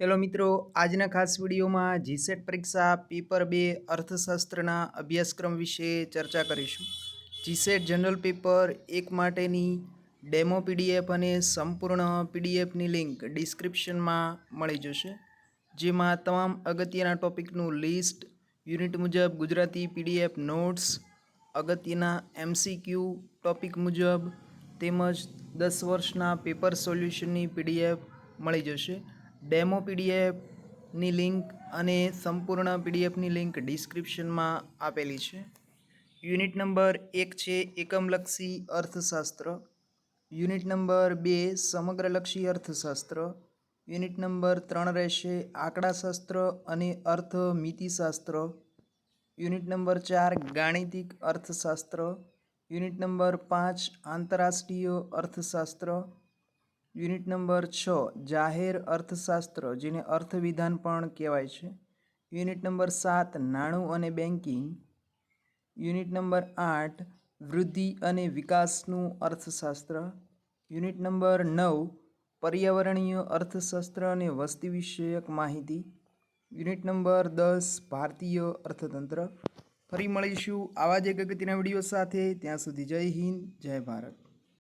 Hello મિત્રો, આજના ખાસ વિડીયોમાં જીસેટ પરીક્ષા પેપર બે, અર્થશાસ્ત્રના અભ્યાસક્રમ વિશે ચર્ચા કરીશું. જીસેટ જનરલ પેપર એક માટેની ડેમો પીડીએફ અને સંપૂર્ણ પીડીએફની લિંક ડિસ્ક્રિપ્શનમાં મળી જશે. જેમાં તમામ અગત્યના ટોપિકનું લિસ્ટ, યુનિટ મુજબ ગુજરાતી પીડીએફ નોટ્સ, અગત્યના એમસીક્યુ ટોપિક મુજબ, તેમજ દસ વર્ષના પેપર સોલ્યુશનની પીડીએફ મળી જશે. ડેમો પીડીએફની લિંક અને સંપૂર્ણ પીડીએફની લિંક ડિસ્ક્રિપ્શનમાં આપેલી છે. યુનિટ નંબર એક છે એકમલક્ષી અર્થશાસ્ત્ર. યુનિટ નંબર બે સમગ્રલક્ષી અર્થશાસ્ત્ર. યુનિટ નંબર ત્રણ રહેશે આંકડાશાસ્ત્ર અને અર્થમિતિશાસ્ત્ર. યુનિટ નંબર ચાર ગાણિતિક અર્થશાસ્ત્ર. યુનિટ નંબર પાંચ આંતરરાષ્ટ્રીય અર્થશાસ્ત્ર. યુનિટ નંબર છ, જાહેર અર્થશાસ્ત્ર, જેને અર્થવિધાન પણ કહેવાય છે. યુનિટ નંબર સાત, નાણું અને બેન્કિંગ યુનિટ નંબર આઠ, વૃદ્ધિ અને વિકાસનું અર્થશાસ્ત્ર. યુનિટ નંબર નવ, પર્યાવરણીય અર્થશાસ્ત્ર અને વસ્તી વિષયક માહિતી. યુનિટ નંબર દસ, ભારતીય અર્થતંત્ર. ફરી મળીશું આવા જ એક અગત્યના વીડિયો સાથે. ત્યાં સુધી જય હિન્દ, જય ભારત.